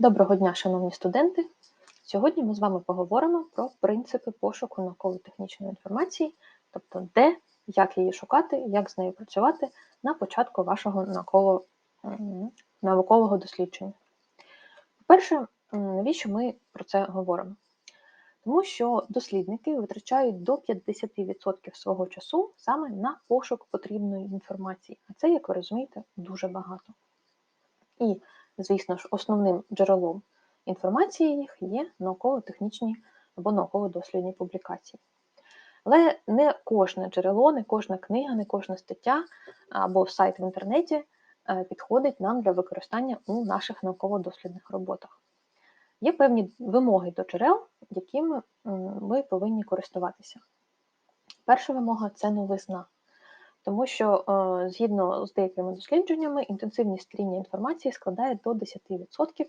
Доброго дня, шановні студенти! Сьогодні ми з вами поговоримо про принципи пошуку науково-технічної інформації, тобто де, як її шукати, як з нею працювати на початку вашого науково, наукового дослідження. По-перше, навіщо ми про це говоримо? Тому що дослідники витрачають до 50% свого часу саме на пошук потрібної інформації, а це, як ви розумієте, дуже багато. І звісно ж, основним джерелом інформації їх є науково-технічні або науково-дослідні публікації. Але не кожне джерело, не кожна книга, не кожна стаття або сайт в інтернеті е, підходить нам для використання у наших науково-дослідних роботах. Є певні вимоги до джерел, якими ми повинні користуватися. Перша вимога це новизна тому що е, згідно з деякими дослідженнями, інтенсивність тління інформації складає до 10%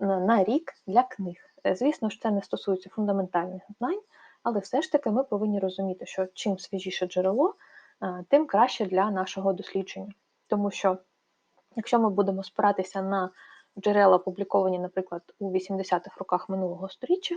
на рік для книг. Е, звісно ж, це не стосується фундаментальних знань, але все ж таки ми повинні розуміти, що чим свіжіше джерело, е, тим краще для нашого дослідження. Тому що, якщо ми будемо спиратися на джерела, опубліковані, наприклад, у 80-х роках минулого століття,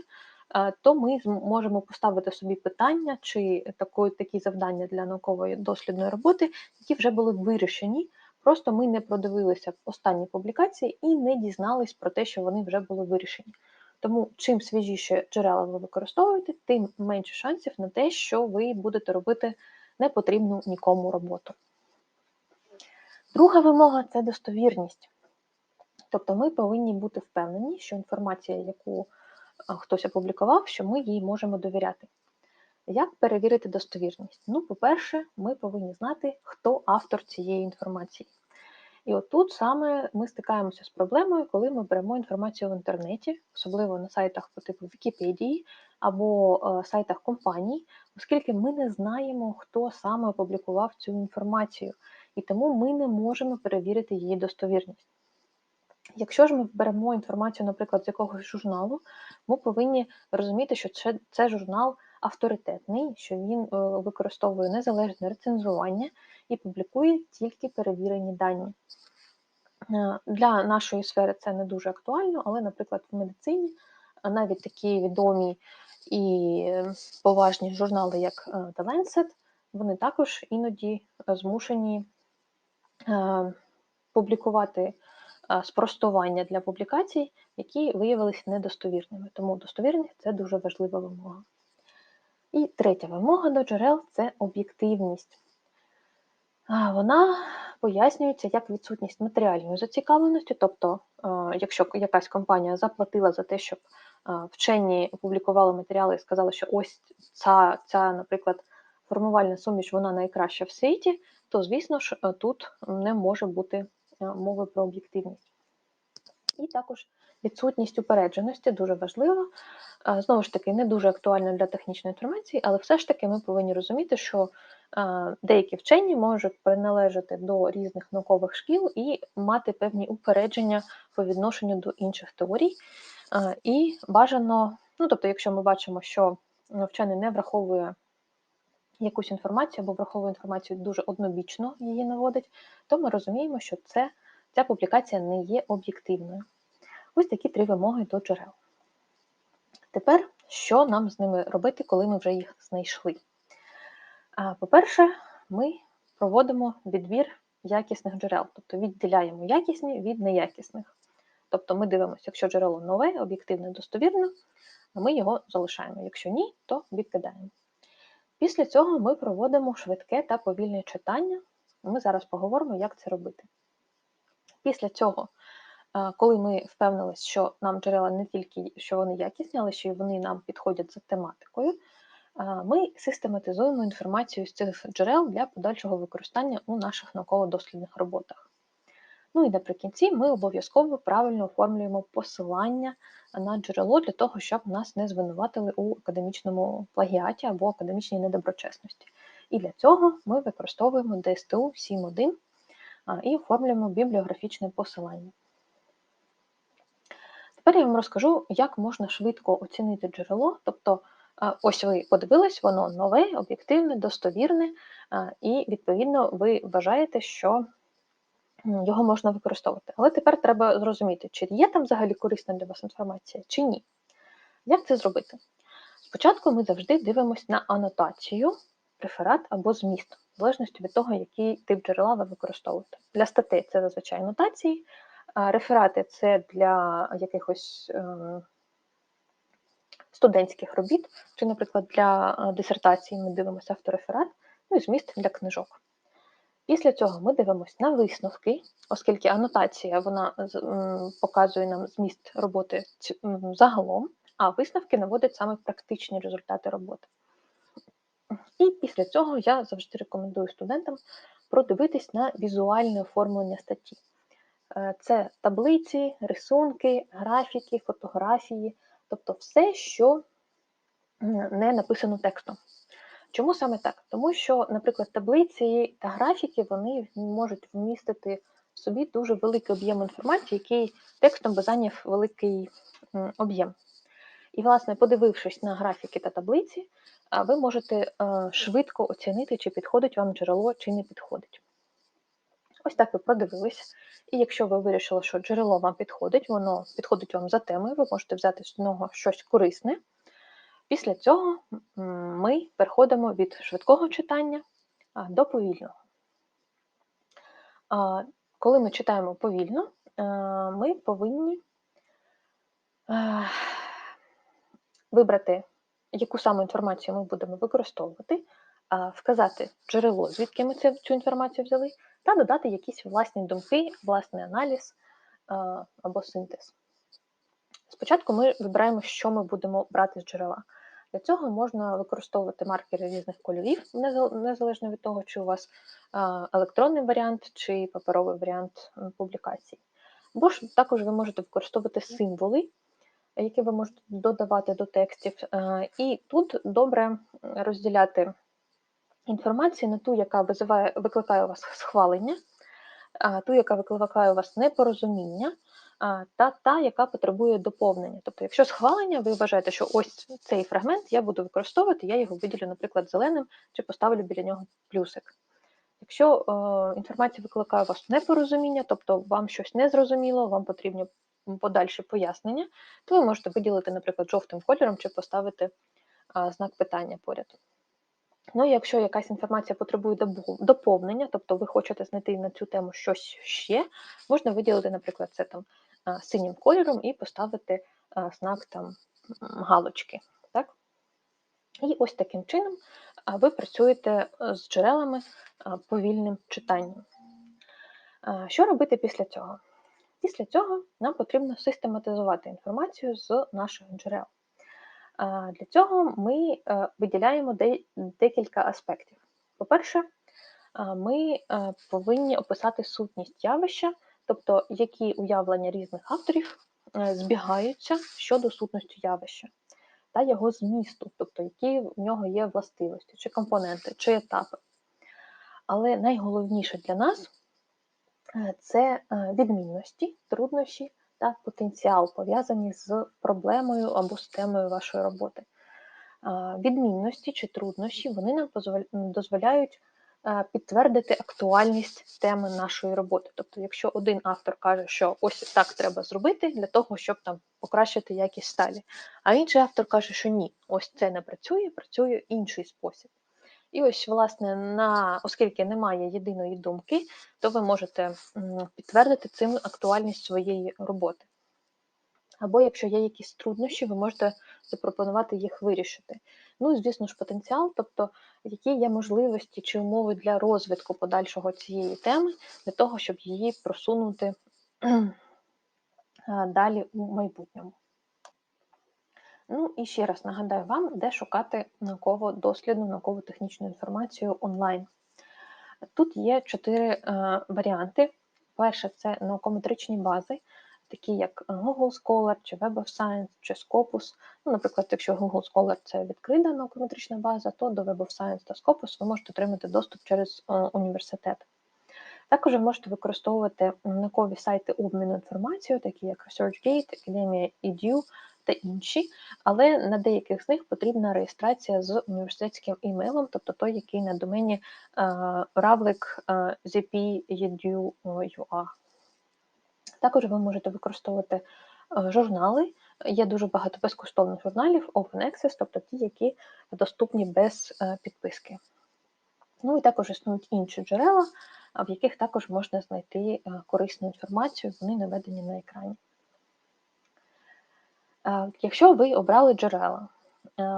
то ми зможемо поставити собі питання чи такі, такі завдання для наукової дослідної роботи, які вже були вирішені. Просто ми не продивилися останні публікації і не дізнались про те, що вони вже були вирішені. Тому чим свіжіше джерела ви використовуєте, тим менше шансів на те, що ви будете робити непотрібну нікому роботу. Друга вимога це достовірність. Тобто ми повинні бути впевнені, що інформація, яку хтось опублікував, що ми їй можемо довіряти. Як перевірити достовірність? Ну, по-перше, ми повинні знати, хто автор цієї інформації. І отут саме ми стикаємося з проблемою, коли ми беремо інформацію в інтернеті, особливо на сайтах по типу Вікіпедії або е, сайтах компаній, оскільки ми не знаємо, хто саме опублікував цю інформацію, і тому ми не можемо перевірити її достовірність. Якщо ж ми беремо інформацію, наприклад, з якогось журналу, ми повинні розуміти, що це, це журнал авторитетний, що він е, використовує незалежне рецензування і публікує тільки перевірені дані. Е, для нашої сфери це не дуже актуально, але, наприклад, в медицині навіть такі відомі і поважні журнали, як е, The Lancet, вони також іноді змушені публікувати спростування для публікацій, які виявилися недостовірними. Тому достовірність це дуже важлива вимога. І третя вимога до джерел це об'єктивність. Вона пояснюється як відсутність матеріальної зацікавленості, тобто, якщо якась компанія заплатила за те, щоб вчені опублікували матеріали і сказали, що ось ця, ця, наприклад, формувальна суміш вона найкраща в світі, то, звісно ж, тут не може бути Е, мови про об'єктивність. І також відсутність упередженості дуже важлива. Е, знову ж таки, не дуже актуальна для технічної інформації, але все ж таки ми повинні розуміти, що е, деякі вчені можуть приналежати до різних наукових шкіл і мати певні упередження по відношенню до інших теорій. І бажано, ну тобто, якщо ми бачимо, що вчений не враховує якусь інформацію або враховує інформацію дуже однобічно її наводить, то ми розуміємо, що це, ця публікація не є об'єктивною. Ось такі три вимоги до джерел. Тепер, що нам з ними робити, коли ми вже їх знайшли? По-перше, ми проводимо відбір якісних джерел, тобто відділяємо якісні від неякісних. Тобто ми дивимося, якщо джерело нове, об'єктивне, достовірне, ми його залишаємо. Якщо ні, то відкидаємо. Після цього ми проводимо швидке та повільне читання. Ми зараз поговоримо, як це робити. Після цього, е, коли ми впевнилися, що нам джерела не тільки що вони якісні, але що й вони нам підходять за тематикою, е, ми систематизуємо інформацію з цих джерел для подальшого використання у наших науково-дослідних роботах. Ну і наприкінці ми обов'язково правильно оформлюємо посилання на джерело для того, щоб нас не звинуватили у академічному плагіаті або академічній недоброчесності. І для цього ми використовуємо DSTU 7.1 і оформлюємо бібліографічне посилання. Тепер я вам розкажу, як можна швидко оцінити джерело. Тобто, ось ви подивились, воно нове, об'єктивне, достовірне, і, відповідно, ви вважаєте, що його можна використовувати. Але тепер треба зрозуміти, чи є там взагалі корисна для вас інформація, чи ні. Як це зробити? Спочатку ми завжди дивимося на анотацію, реферат або зміст, в залежності від того, який тип джерела ви використовуєте. Для статей це зазвичай анотації, реферати це для якихось ем, студентських робіт, чи, наприклад, для е, дисертації ми дивимося автореферат, ну і зміст для книжок. Після цього ми дивимося на висновки, оскільки анотація вона показує нам зміст роботи загалом, а висновки наводять саме практичні результати роботи. І після цього я завжди рекомендую студентам продивитись на візуальне оформлення статті. Е, це таблиці, рисунки, графіки, фотографії, тобто все, що не написано текстом. Чому саме так? Тому що, наприклад, таблиці та графіки вони можуть вмістити в собі дуже великий об'єм інформації, який текстом би зайняв великий об'єм. І, власне, подивившись на графіки та таблиці, ви можете е, швидко оцінити, чи підходить вам джерело, чи не підходить. Ось так ви продивились. І якщо ви вирішили, що джерело вам підходить, воно підходить вам за темою, ви можете взяти з нього щось корисне. Після цього ми переходимо від швидкого читання до повільного. Коли ми читаємо повільно, е, ми повинні е, вибрати, яку саме інформацію ми будемо використовувати, вказати джерело, звідки ми цю інформацію взяли, та додати якісь власні думки, власний аналіз або синтез. Спочатку ми вибираємо, що ми будемо брати з джерела. Для цього можна використовувати маркери різних кольорів, незалежно від того, чи у вас електронний варіант чи паперовий варіант публікації. Або ж також ви можете використовувати символи, які ви можете додавати до текстів. І тут добре розділяти інформацію на ту, яка визиває, викликає у вас схвалення, ту, яка викликає у вас непорозуміння, та та, яка потребує доповнення. Тобто, якщо схвалення, ви вважаєте, що ось цей фрагмент я буду використовувати, я його виділю, наприклад, зеленим чи поставлю біля нього плюсик. Якщо е, інформація викликає у вас непорозуміння, тобто вам щось не зрозуміло, вам потрібні подальші пояснення, то ви можете виділити, наприклад, жовтим кольором чи поставити е, знак питання поряд. Ну якщо якась інформація потребує доповнення, тобто ви хочете знайти на цю тему щось ще, можна виділити, наприклад, це там синім кольором і поставити знак там галочки. Так? І ось таким чином ви працюєте з джерелами повільним читанням. Що робити після цього? Після цього нам потрібно систематизувати інформацію з наших джерел. Для цього ми е, виділяємо декілька аспектів. По-перше, ми е, повинні описати сутність явища, тобто які уявлення різних авторів е, збігаються щодо сутності явища та його змісту, тобто які в нього є властивості, чи компоненти, чи етапи. Але найголовніше для нас це відмінності, труднощі та потенціал, пов'язані з проблемою або з темою вашої роботи. Відмінності чи труднощі вони нам дозволяють підтвердити актуальність теми нашої роботи. Тобто, якщо один автор каже, що ось так треба зробити для того, щоб там покращити якість сталі, а інший автор каже, що ні, ось це не працює, працює інший спосіб. І ось, власне, на, оскільки немає єдиної думки, то ви можете підтвердити цим актуальність своєї роботи. Або якщо є якісь труднощі, ви можете запропонувати їх вирішити. Ну і, звісно ж, потенціал, тобто які є можливості чи умови для розвитку подальшого цієї теми, для того, щоб її просунути далі у майбутньому. Ну і ще раз нагадаю вам, де шукати науково-дослідну, науково-технічну інформацію онлайн. Тут є чотири е, варіанти. Перше, це наукометричні бази, такі як Google Scholar, чи Web of Science, чи Scopus. Ну, Наприклад, якщо Google Scholar це відкрита наукометрична база, то до Web of Science та Scopus ви можете отримати доступ через е, університет. Також ви можете використовувати наукові сайти обміну інформацією, такі як ResearchGate, Academia.edu, та інші, але на деяких з них потрібна реєстрація з університетським імейлом, тобто той, який на домені равлик zp.edu.ua. Також ви можете використовувати е, журнали. Є дуже багато безкоштовних журналів, Open Access, тобто ті, які доступні без е, підписки. Ну і також існують інші джерела, в яких також можна знайти е, корисну інформацію, вони наведені на екрані. Якщо ви обрали джерела,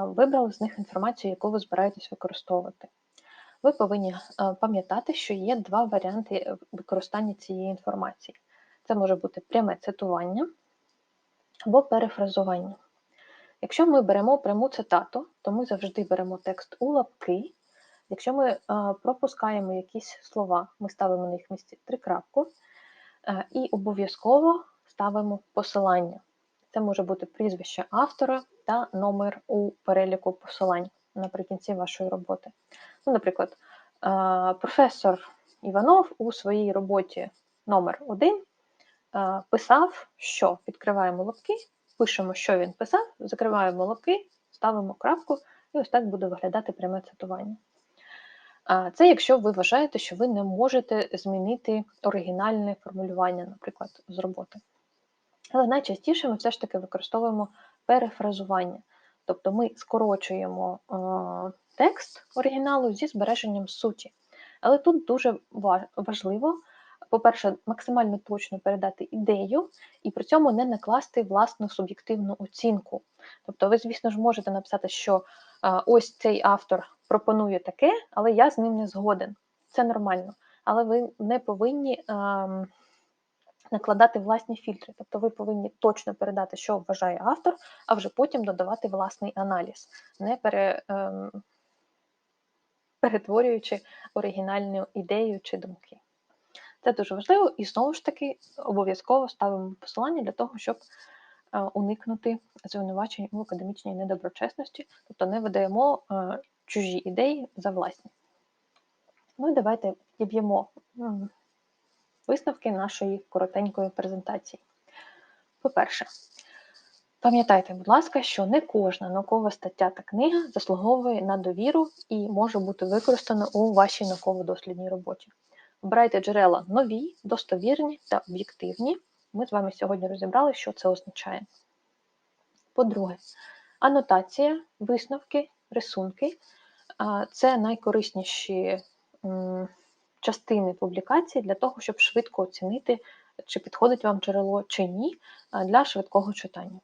вибрали з них інформацію, яку ви збираєтесь використовувати, ви повинні пам'ятати, що є два варіанти використання цієї інформації. Це може бути пряме цитування або перефразування. Якщо ми беремо пряму цитату, то ми завжди беремо текст у лапки. Якщо ми пропускаємо якісь слова, ми ставимо на їх місці трикрапку і обов'язково ставимо посилання. Це може бути прізвище автора та номер у переліку посилань наприкінці вашої роботи. Ну, Наприклад, професор Іванов у своїй роботі номер 1 писав, що відкриваємо лапки, пишемо, що він писав, закриваємо лапки, ставимо крапку, і ось так буде виглядати пряме цитування. Це якщо ви вважаєте, що ви не можете змінити оригінальне формулювання, наприклад, з роботи. Але найчастіше ми все ж таки використовуємо перефразування. Тобто ми скорочуємо текст оригіналу зі збереженням суті. Але тут дуже важливо по-перше, максимально точно передати ідею і при цьому не накласти власну суб'єктивну оцінку. Тобто, ви, звісно ж, можете написати, що ось цей автор пропонує таке, але я з ним не згоден. Це нормально. Але ви не повинні ем, накладати власні фільтри. Тобто ви повинні точно передати, що вважає автор, а вже потім додавати власний аналіз, не пере, ем, перетворюючи оригінальну ідею чи думки. Це дуже важливо, і знову ж таки обов'язково ставимо посилання для того, щоб е, уникнути звинувачень у академічній недоброчесності, тобто не видаємо е, чужі ідеї за власні. Ну і давайте підіб'ємо висновки нашої коротенької презентації. По-перше, пам'ятайте, будь ласка, що не кожна наукова стаття та книга заслуговує на довіру і може бути використана у вашій науково-дослідній роботі. Обирайте джерела нові, достовірні та об'єктивні. Ми з вами сьогодні розібрали, що це означає. По-друге, анотація, висновки, рисунки це найкорисніші частини публікації для того, щоб швидко оцінити, чи підходить вам джерело чи ні, для швидкого читання.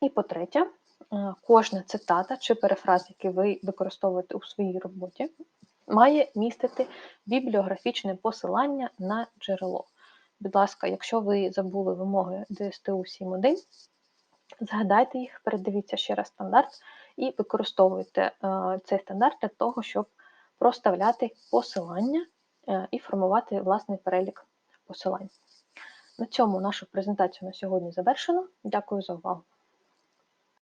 І по-третє, кожна цитата чи перефраз, який ви використовуєте у своїй роботі, має містити бібліографічне посилання на джерело. Будь ласка, якщо ви забули вимоги ДСТУ 7.1, згадайте їх, передивіться ще раз стандарт і використовуйте е, цей стандарт для того, щоб проставляти посилання е, і формувати власний перелік посилань. На цьому нашу презентацію на сьогодні завершено. Дякую за увагу.